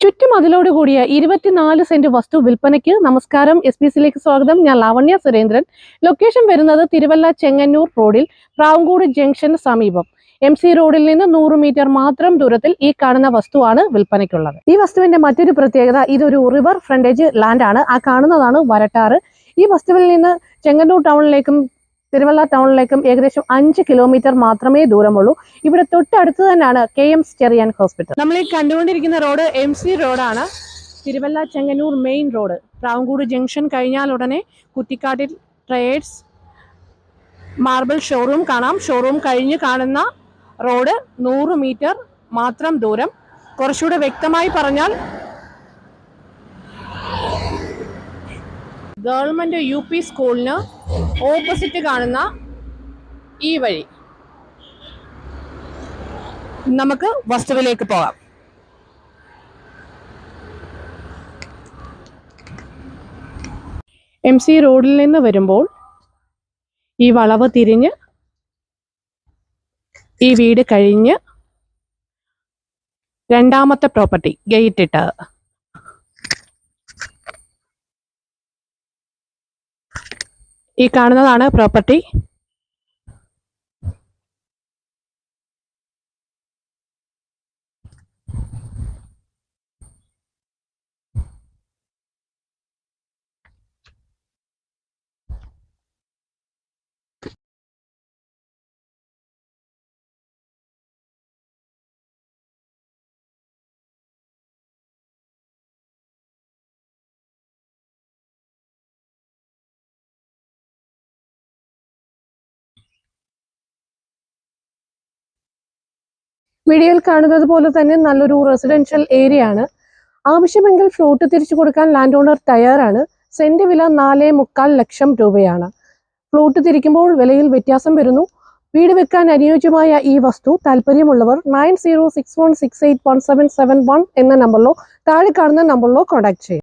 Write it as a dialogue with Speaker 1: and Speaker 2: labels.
Speaker 1: ചുറ്റുമതിലോട് കൂടിയ ഇരുപത്തിനാല് സെന്റ് വസ്തു വിൽപ്പനയ്ക്ക് നമസ്കാരം. എസ് പി സിയിലേക്ക് സ്വാഗതം. ഞാൻ ലാവണ്യ സുരേന്ദ്രൻ. ലൊക്കേഷൻ വരുന്നത് തിരുവല്ല ചെങ്ങന്നൂർ റോഡിൽ പ്രാവങ്കൂട് ജംഗ്ഷന് സമീപം. എം സി റോഡിൽ നിന്ന് നൂറ് മീറ്റർ മാത്രം ദൂരത്തിൽ ഈ കാണുന്ന വസ്തുവാണ് വിൽപ്പനയ്ക്കുള്ളത്. ഈ വസ്തുവിന്റെ മറ്റൊരു പ്രത്യേകത ഇതൊരു റിവർ ഫ്രണ്ടേജ് ലാൻഡ് ആണ്. ആ കാണുന്നതാണ് വരട്ടാറ്. ഈ വസ്തുവിൽ നിന്ന് ചെങ്ങന്നൂർ ടൗണിലേക്കും തിരുവല്ല ടൗണിലേക്കും ഏകദേശം അഞ്ച് കിലോമീറ്റർ മാത്രമേ ദൂരമുള്ളൂ. ഇവിടെ തൊട്ടടുത്ത് തന്നെയാണ് കെ എം സ്റ്റെറിയൻ ഹോസ്പിറ്റൽ. നമ്മൾ ഈ കണ്ടുകൊണ്ടിരിക്കുന്ന റോഡ് എം സി റോഡാണ്. Thiruvalla Chengannur main road. Pravankoodu junction കഴിഞ്ഞാൽ ഉടനെ കുറ്റിക്കാട്ടിൽ ട്രേഡ്സ് മാർബിൾ ഷോറൂം കാണാം. ഷോറൂം കഴിഞ്ഞ് കാണുന്ന റോഡ് നൂറ് മീറ്റർ മാത്രം ദൂരം. കുറച്ചുകൂടെ വ്യക്തമായി പറഞ്ഞാൽ ഗവൺമെന്റ് യു പി സ്കൂളിന് ഓപ്പോസിറ്റ് കാണുന്ന ഈ വഴി. നമുക്ക് വസ്തുവിലേക്ക് പോകാം. എം സി റോഡിൽ നിന്ന് വരുമ്പോൾ ഈ വളവ് തിരിഞ്ഞ് ഈ വീട് കഴിഞ്ഞ് രണ്ടാമത്തെ പ്രോപ്പർട്ടി ഗേറ്റ് ഇട്ടത് ഈ കാണുന്നതാണ് പ്രോപ്പർട്ടി വീഡിയോയിൽ കാണുന്നത് പോലെ തന്നെ നല്ലൊരു റെസിഡൻഷ്യൽ ഏരിയ ആണ്. ആവശ്യമെങ്കിൽ ഫ്ലോട്ട് തിരിച്ചു കൊടുക്കാൻ ലാൻഡ് ഓണർ തയ്യാറാണ്. സെന്റ് വില നാല് മുക്കാൽ ലക്ഷം രൂപയാണ്. ഫ്ലോട്ട് തിരിക്കുമ്പോൾ വിലയിൽ വ്യത്യാസം വരുന്നു. വീട് വെക്കാൻ അനുയോജ്യമായ ഈ വസ്തു താല്പര്യമുള്ളവർ നയൻ എന്ന നമ്പറിലോ താഴെ കാണുന്ന നമ്പറിലോ കോൺടാക്ട് ചെയ്യും.